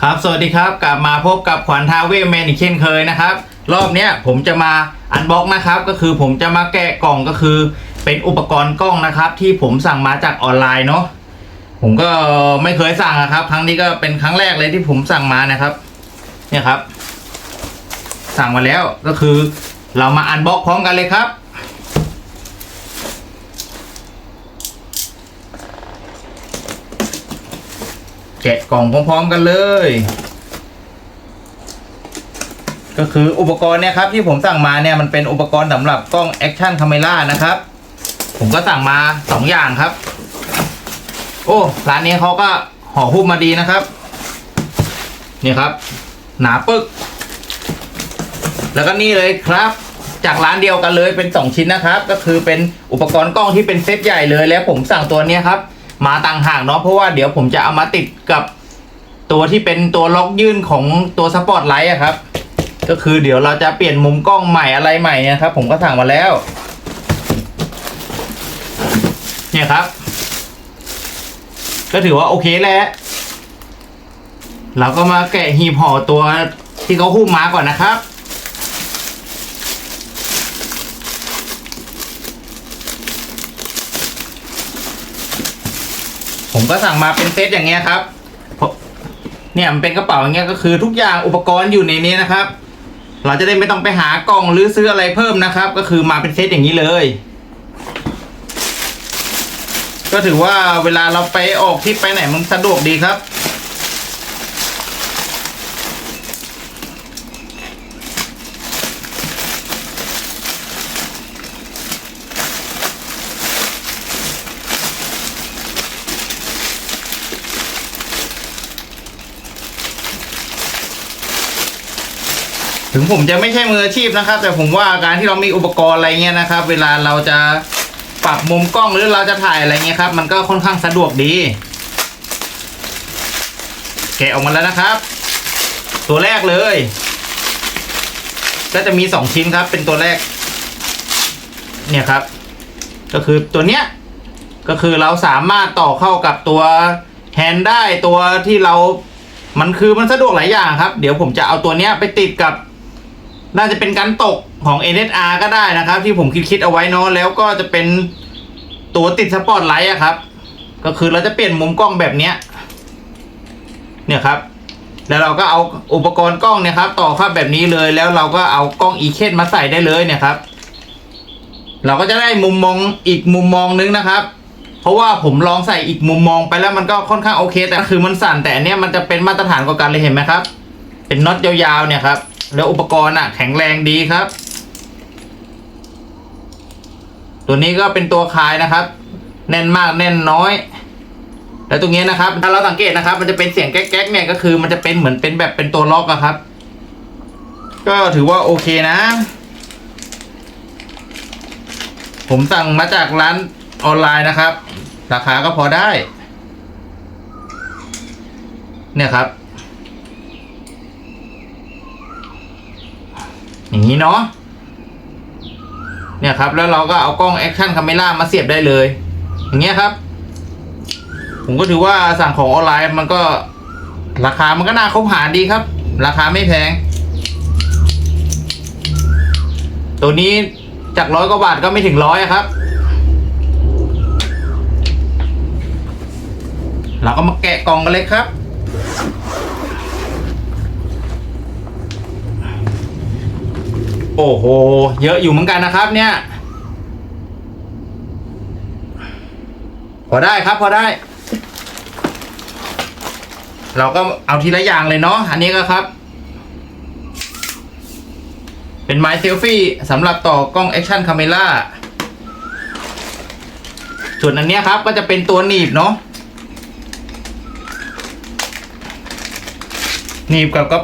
ครับสวัสดีครับ กลับมาพบกับขวัญทาเวแมนอีกเช่นเคยนะครับ รอบเนี้ยผมจะมาอันบ็อกนะครับ ก็คือผมจะมาแกะกล่องก็คือ เป็นอุปกรณ์กล้องนะครับ ที่ผมสั่งมาจากออนไลน์เนาะผมก็ไม่เคยสั่งอะครับ ครั้งนี้ก็เป็นครั้งแรกเลยที่ผมสั่งมานะครับ เนี่ยครับ สั่งมาแล้วก็คือ เรามาอันบ็อกพร้อมกันเลยครับ กะกล่องพร้อม ๆ กันเลย ก็คืออุปกรณ์เนี่ยครับที่ผมสั่งมาเนี่ยมันเป็นอุปกรณ์สำหรับกล้องแอคชั่นคาเมล่านะครับ ผมก็สั่งมาสองอย่างครับ โอ้ร้านนี้เขาก็ห่อหุ้มมาดีนะครับ นี่ครับ หนาปึก แล้วก็นี่เลยครับ จากร้านเดียวกันเลยเป็นสองชิ้นนะครับ ก็คือเป็นอุปกรณ์กล้องที่เป็นเซตใหญ่เลยแล้วผมสั่งตัวนี้ครับ มาต่างหากเนาะเพราะว่าเดี๋ยวผมจะเอามาติดกับตัวที่เป็นตัวล็อกยื่นของตัวสปอตไลท์อะครับ ก็คือเดี๋ยวเราจะเปลี่ยนมุมกล้องใหม่อะไรใหม่นะครับ ผมก็สั่งมาแล้ว เนี่ยครับ ก็ถือว่าโอเคแหละเราก็มาแกะหีบห่อตัวที่เขาหุ้มมาก่อนนะครับ ผมก็สั่งมาเป็นเซตอย่างเงี้ยครับเพราะเนี่ยมันเป็นกระเป๋าอย่างเงี้ยก็คือทุกอย่างอุปกรณ์อยู่ในนี้นะครับ เราจะได้ไม่ต้องไปหากล่องหรือซื้ออะไรเพิ่มนะครับ ก็คือมาเป็นเซตอย่างนี้เลย ก็ถือว่าเวลาเราไปออกที่ไปไหนมันสะดวกดีครับ ถึงผมจะไม่ใช่มืออาชีพนะครับ แต่ผมว่าการที่เรามีอุปกรณ์อะไรเงี้ยนะครับ เวลาเราจะปรับมุมกล้องหรือเราจะถ่ายอะไรเงี้ยครับ มันก็ค่อนข้างสะดวกดี แกะออกมาแล้วนะครับ ตัวแรกเลย ก็จะมีสองชิ้นครับ เป็นตัวแรก เนี่ยครับ ก็คือตัวเนี้ยก็คือเราสามารถต่อเข้ากับตัวแฮนด์ได้ตัวที่เรา มันคือมันสะดวกหลายอย่างครับ เดี๋ยวผมจะเอาตัวเนี้ยไปติดกับ น่าจะเป็นการตกของ NSR ก็ได้นะครับ ที่ผมคิดคิดเอาไว้เนาะแล้วก็จะเป็นตัวติดสปอตไลท์อะครับ ก็คือเราจะเปลี่ยนมุมกล้องแบบเนี้ยเนี่ยครับ แล้วเราก็เอาอุปกรณ์กล้องเนี่ยครับ ต่อเข้าแบบนี้เลยแล้วเราก็เอากล้องอีเคนมาใส่ได้เลยเนี่ยครับ เราก็จะได้มุมมองอีกมุมมองนึงนะครับ เพราะว่าผมลองใส่อีกมุมมองไปแล้วมันก็ค่อนข้างโอเค แต่คือมันสั่นแต่เนี้ยมันจะเป็นมาตรฐานกว่ากันเลยเห็นไหมครับ เป็นน็อตยาวๆเนี่ยครับ แล้วอุปกรณ์อะแข็งแรงดีครับ ตัวนี้ก็เป็นตัวคลายนะครับ แน่นมากแน่นน้อย แล้วตรงนี้นะครับ ถ้าเราสังเกตนะครับ มันจะเป็นเสียงแก๊กๆเนี่ยก็คือ มันจะเป็นเหมือนเป็นแบบเป็นตัวล็อกอะครับ ก็ถือว่าโอเคนะ ผมสั่งมาจากร้านออนไลน์นะครับ ราคาก็พอได้ เนี่ยครับ อย่างนี้เนาะเนี่ยครับแล้วเราก็เอากล้องแอคชั่นคาเมล่ามาเสียบได้เลย อย่างเงี้ยครับ ผมก็ถือว่าสั่งของออนไลน์มันก็ราคามันก็น่าคบหาดีครับ ราคาไม่แพง ตัวนี้จากร้อยกว่าบาทก็ไม่ถึงร้อยครับ เราก็มาแกะกล่องกันเลยครับ โอ้โห เยอะอยู่เหมือนกันนะครับ เนี่ย พอได้ครับพอได้ เราก็เอาทีละอย่างเลยเนาะอันนี้ก็ครับ เป็นไม้เซลฟี่สำหรับต่อกล้องแอคชั่นคาเมล่าส่วนอันนี้ครับก็จะเป็นตัวหนีบเนาะหนีบกับกับ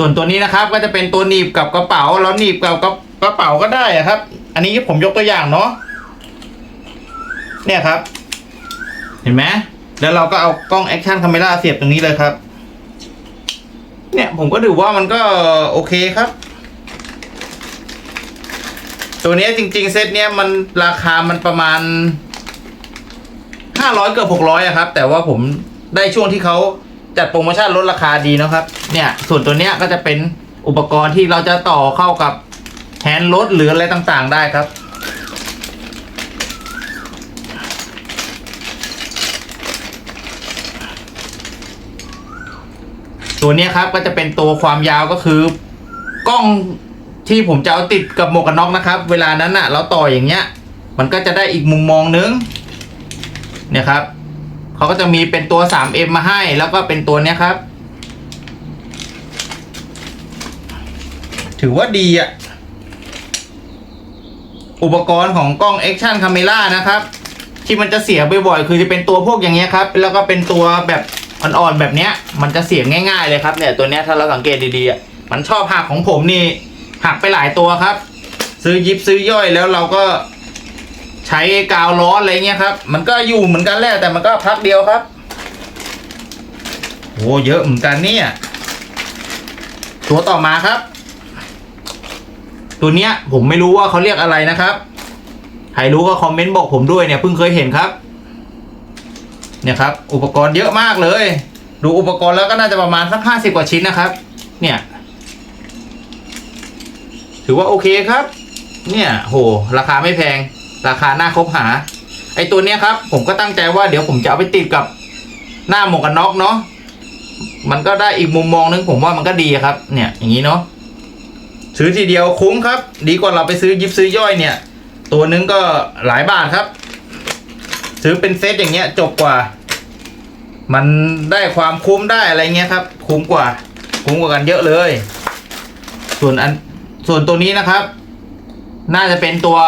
ส่วนตัวนี้นะครับก็จะเป็นตัวหนีบกับกระเป๋าแล้วหนีบกับกับกระเป๋าก็ได้อะครับ อันนี้ผมยกตัวอย่างเนาะเนี่ยครับ เห็นไหมแล้วเราก็เอากล้องแอคชั่นคาเมล่าเสียบตรงนี้เลยครับ เนี่ยผมก็ถือว่ามันก็โอเคครับ ตัวนี้จริง ๆ เซตเนี้ยมันราคามันประมาณห้าร้อยเกือบหกร้อยครับ แต่ว่าผมได้ช่วงที่เขา จัดโปรโมชั่นลดราคาดีนะครับ เนี่ยส่วนตัวเนี้ยก็จะเป็นอุปกรณ์ที่เราจะต่อเข้ากับแฮนด์รถหรืออะไรต่างๆ ได้ครับ ตัวเนี้ยครับก็จะเป็นตัวความยาวก็คือกล้องที่ผมจะเอาติดกับหมวกกันน็อกนะครับ เวลานั้นน่ะ เราต่ออย่างเงี้ย มันก็จะได้อีกมุมมองนึงเนี่ยครับ เขาก็จะมีเป็นตัว 3M มาให้ แล้วก็เป็นตัวเนี้ยครับ ถือว่าดีอะอุปกรณ์ของกล้อง Action Camera นะครับ ที่มันจะเสียบ่อยๆคือจะเป็นตัวพวกอย่างเงี้ยครับ แล้วก็เป็นตัวแบบอ่อนๆแบบเนี้ย มันจะเสียง่ายๆเลยครับเนี่ยตัวเนี้ยถ้าเราสังเกตดีๆอะมันชอบหักของผมนี่หักไปหลายตัวครับ ซื้อยิบซื้อย่อยแล้วเราก็ ใช้กาวร้อนอะไรเงี้ยครับ มันก็อยู่เหมือนกันแหละแต่มันก็พักเดียวครับโอ้เยอะเหมือนกันเนี่ย ตัวต่อมาครับ ตัวเนี้ยผมไม่รู้ว่าเขาเรียกอะไรนะครับ ใครรู้ก็คอมเมนต์บอกผมด้วยเนี่ยเพิ่งเคยเห็นครับ เนี่ยครับ อุปกรณ์เยอะมากเลย ดูอุปกรณ์แล้วก็น่าจะประมาณสักห้าสิบกว่าชิ้นนะครับ เนี่ย ถือว่าโอเคครับ เนี่ย โห ราคาไม่แพง ราคาหน่าคบหา ไอตัวเนี้ยครับ ผมก็ตั้งใจว่าเดี๋ยวผมจะเอาไปติดกับหน้าหมวกกันน็อกเนาะมันก็ได้อีกมุมมองนึงผมว่ามันก็ดีครับ เนี่ยอย่างนี้เนาะซื้อทีเดียวคุ้มครับ ดีกว่าเราไปซื้อยิบซื้อย่อยเนี่ย ตัวนึงก็หลายบาทครับ ซื้อเป็นเซตอย่างเงี้ยจบกว่า มันได้ความคุ้มได้อะไรเงี้ยครับ คุ้มกว่า คุ้มกว่ากันเยอะเลย ส่วนอันส่วนตัวนี้นะครับ น่าจะเป็นตัว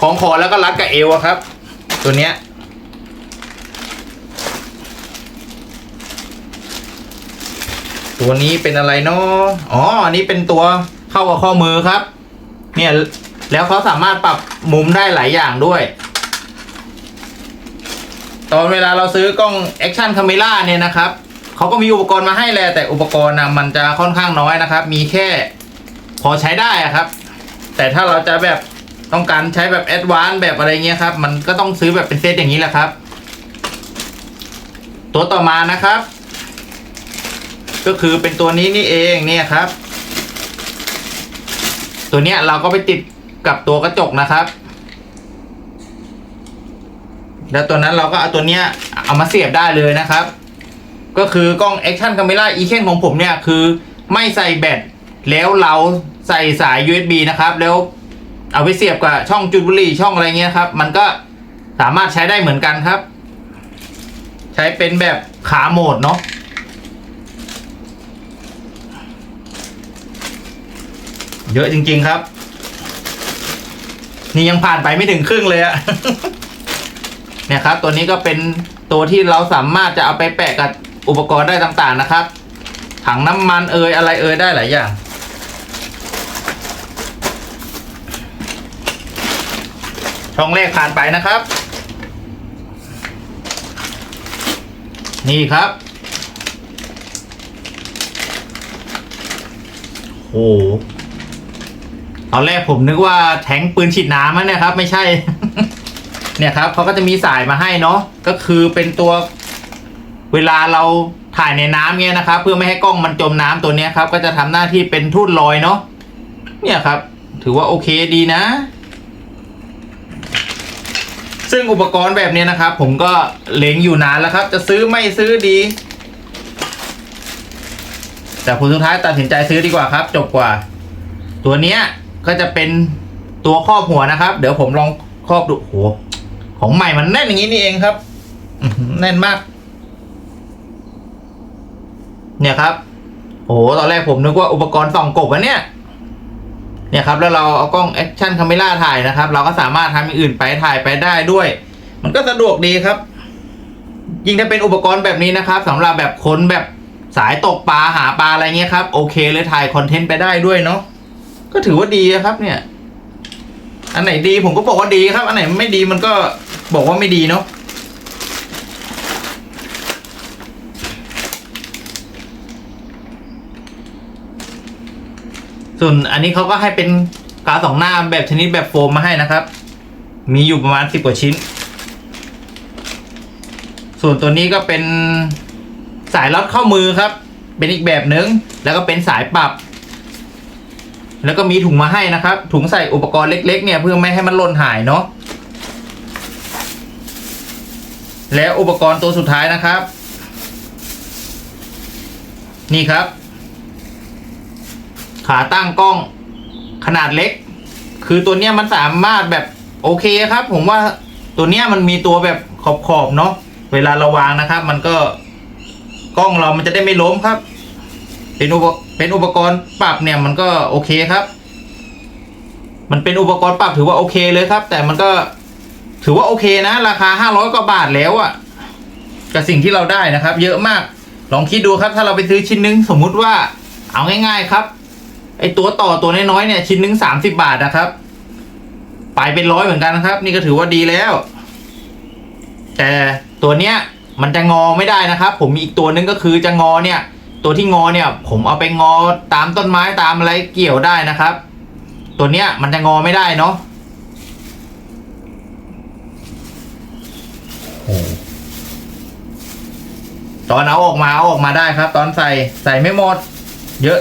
ของคอแล้วก็รัดกับเอวครับ ตัวเนี้ยตัวนี้เป็นอะไรเนาะอ๋ออันนี้เป็นตัวเข้ากับข้อมือครับ เนี่ยแล้วเขาสามารถปรับมุมได้หลายอย่างด้วย ตอนเวลาเราซื้อกล้อง Action Camera เนี่ยนะครับเขาก็มีอุปกรณ์มาให้แหละแต่อุปกรณ์นะมันจะค่อนข้างน้อยนะครับ มีแค่พอใช้ได้ครับ แต่ถ้าเราจะแบบ ต้องการใช้แบบแอดวานซ์แบบอะไรเงี้ยครับ มันก็ต้องซื้อแบบเป็นเซตอย่างนี้แหละครับ ตัวต่อมานะครับ ก็คือเป็นตัวนี้นี่เองเนี่ยครับ ตัวเนี้ยเราก็ไปติดกับตัวกระจกนะครับ แล้วตัวนั้นเราก็เอาตัวเนี้ยเอามาเสียบได้เลยนะครับ ก็คือกล้อง Action Camera e ีเคนของผมเนี่ยคือไม่ใส่แบตแล้วเราใส่สาย USB นะครับ แล้ว เอาไปเสียบกับช่องจุดบุหรี่ช่องอะไรเงี้ยครับ มันก็สามารถใช้ได้เหมือนกันครับ ใช้เป็นแบบขาโหมดเนาะเยอะจริง ๆครับ นี่ยังผ่านไปไม่ถึงครึ่งเลยอะเนี่ยครับ ตัวนี้ก็เป็นตัวที่เราสามารถจะเอาไปแปะกับอุปกรณ์ได้ต่างๆนะครับ ถังน้ำมันเอ่ยอะไรเอ่ยได้หลายอย่าง ช่องแรกผ่านไปนะครับ นี่ครับโหตอนแรกผมนึกว่าแทงปืนฉีดน้ำนะเนี่ยครับ ไม่ใช่ เนี่ยครับเขาก็จะมีสายมาให้เนาะก็คือเป็นตัวเวลาเราถ่ายในน้ำเนี่ยนะครับ เพื่อไม่ให้กล้องมันจมน้ำตัวเนี้ยครับ ก็จะทำหน้าที่เป็นทุ่นลอยเนาะเนี่ยครับ ถือว่าโอเคดีนะ ซึ่งอุปกรณ์แบบนี้นะครับ ผมก็เล็งอยู่นานแล้วครับ จะซื้อไม่ซื้อดี แต่ผลสุดท้ายตัดสินใจซื้อดีกว่าครับ จบกว่า ตัวเนี้ยก็จะเป็นตัวครอบหัวนะครับ เดี๋ยวผมลองครอบดูโหของใหม่มันแน่นอย่างนี้นี่เองครับแน่นมาก เนี่ยครับโอ้โหตอนแรกผมนึกว่าอุปกรณ์ส่องกบอะเนี่ย เนี่ยครับแล้วเราเอากล้องแอคชั่นคาเมล่าถ่ายนะครับ เราก็สามารถทำอย่างอื่นไปถ่ายไปได้ด้วย มันก็สะดวกดีครับ ยิ่งถ้าเป็นอุปกรณ์แบบนี้นะครับสำหรับแบบค้นแบบสายตกปลาหาปลาอะไรเงี้ยครับ โอเคเลยถ่ายคอนเทนต์ไปได้ด้วยเนาะก็ถือว่าดีนะครับเนี่ย อันไหนดีผมก็บอกว่าดีครับ อันไหนไม่ดีมันก็บอกว่าไม่ดีเนาะ ส่วนอันนี้เขาก็ให้เป็นกาสองหน้าแบบชนิดแบบโฟมมาให้นะครับ มีอยู่ประมาณสิบกว่าชิ้น ส่วนตัวนี้ก็เป็นสายรัดข้อมือครับ เป็นอีกแบบหนึ่งแล้วก็เป็นสายปรับ แล้วก็มีถุงมาให้นะครับ ถุงใส่อุปกรณ์เล็ก ๆ เนี่ยเพื่อไม่ให้มันหล่นหายเนาะแล้วอุปกรณ์ตัวสุดท้ายนะครับ นี่ครับ ขาตั้งกล้องขนาดเล็ก คือตัวเนี้ยมันสามารถแบบโอเคครับ ผมว่าตัวเนี้ยมันมีตัวแบบขอบๆเนาะเวลาเราวางนะครับ มันก็กล้องเรามันจะได้ไม่ล้มครับ เป็นอุปเป็นอุปกรณ์ปรับเนี่ยมันก็โอเคครับ มันเป็นอุปกรณ์ปรับถือว่าโอเคเลยครับ แต่มันก็ถือว่าโอเคนะ ราคาห้าร้อยกว่าบาทแล้วอะกับสิ่งที่เราได้นะครับ เยอะมากลองคิดดูครับ ถ้าเราไปซื้อชิ้นนึงสมมุติว่าเอาง่าย ๆ ครับ ไอตัวต่อตัวน้อยๆเนี่ยชิ้นหนึ่งสามสิบาทนะครับไปเป็นร้อยเหมือนกันนะครับ นี่ก็ถือว่าดีแล้ว แต่ตัวเนี้ยมันจะงอไม่ได้นะครับ ผมมีอีกตัวนึงก็คือจะงอเนี่ย ตัวที่งอเนี่ย ผมเอาไปงอตามต้นไม้ตามอะไรเกี่ยวได้นะครับ ตัวเนี้ยมันจะงอไม่ได้เนาะตอนเอาออกมาเอาออกมาได้ครับ ตอนใส่ใส่ไม่หมด เยอะ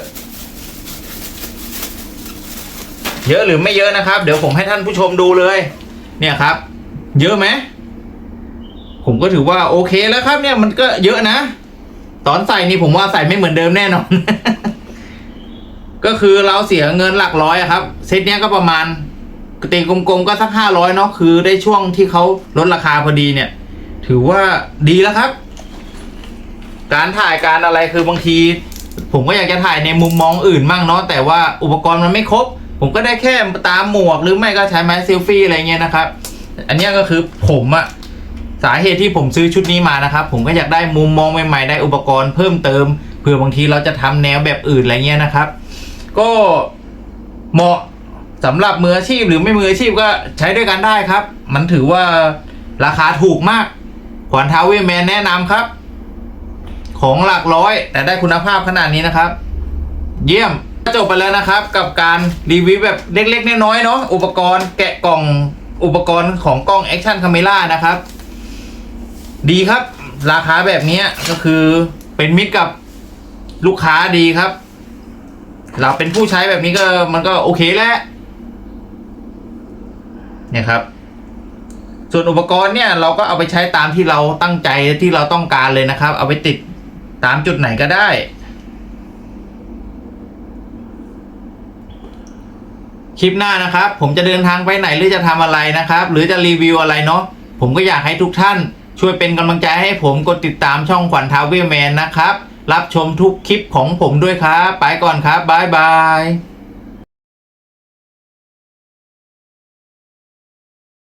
เยอะหรือไม่เยอะนะครับ เดี๋ยวผมให้ท่านผู้ชมดูเลย เนี่ยครับ เยอะไหมผมก็ถือว่าโอเคแล้วครับ เนี่ยมันก็เยอะนะ ตอนใส่นี่ผมว่าใส่ไม่เหมือนเดิมแน่นอน ก็คือเราเสียเงินหลักร้อยครับ เซตเนี้ยก็ประมาณตีกลมๆก็สักห้าร้อยเนาะคือได้ช่วงที่เขาลดราคาพอดีเนี่ย ถือว่าดีแล้วครับ การถ่ายการอะไรคือบางที ผมก็อยากจะถ่ายในมุมมองอื่นมั่งเนาะแต่ว่าอุปกรณ์มันไม่ครบ ผมก็ได้แค่ตามหมวกหรือไม่ก็ใช้ไม้เซลฟี่อะไรเงี้ยนะครับ อันนี้ก็คือผมอะสาเหตุที่ผมซื้อชุดนี้มานะครับ ผมก็อยากได้มุมมองใหม่ๆได้อุปกรณ์เพิ่มเติมเผื่อบางทีเราจะทำแนวแบบอื่นอะไรเงี้ยนะครับ ก็เหมาะสำหรับมืออาชีพหรือไม่มืออาชีพก็ใช้ด้วยกันได้ครับ มันถือว่าราคาถูกมาก ขวัญท้าเวแมนแนะนำครับ ของหลักร้อย แต่ได้คุณภาพขนาดนี้นะครับ เยี่ยม จบไปแล้วนะครับกับการรีวิวแบบเล็กๆน้อยๆเนาะอุปกรณ์แกะกล่องอุปกรณ์ของกล้องแอคชั่นคาเมล่านะครับ ดีครับ ราคาแบบนี้ก็คือเป็นมิตรกับลูกค้าดีครับ เราเป็นผู้ใช้แบบนี้ก็มันก็โอเคแล้วเนี่ยครับ ส่วนอุปกรณ์เนี่ยเราก็เอาไปใช้ตามที่เราตั้งใจที่เราต้องการเลยนะครับ เอาไปติดตามจุดไหนก็ได้ คลิปหน้านะครับ ผมจะเดินทางไปไหนหรือจะทำอะไรนะครับ หรือจะรีวิวอะไรเนาะผมก็อยากให้ทุกท่านช่วยเป็นกำลังใจให้ผมกดติดตามช่องขวัญทาวเวอร์แมนนะครับ รับชมทุกคลิปของผมด้วยครับ ไปก่อนครับ บ๊ายบาย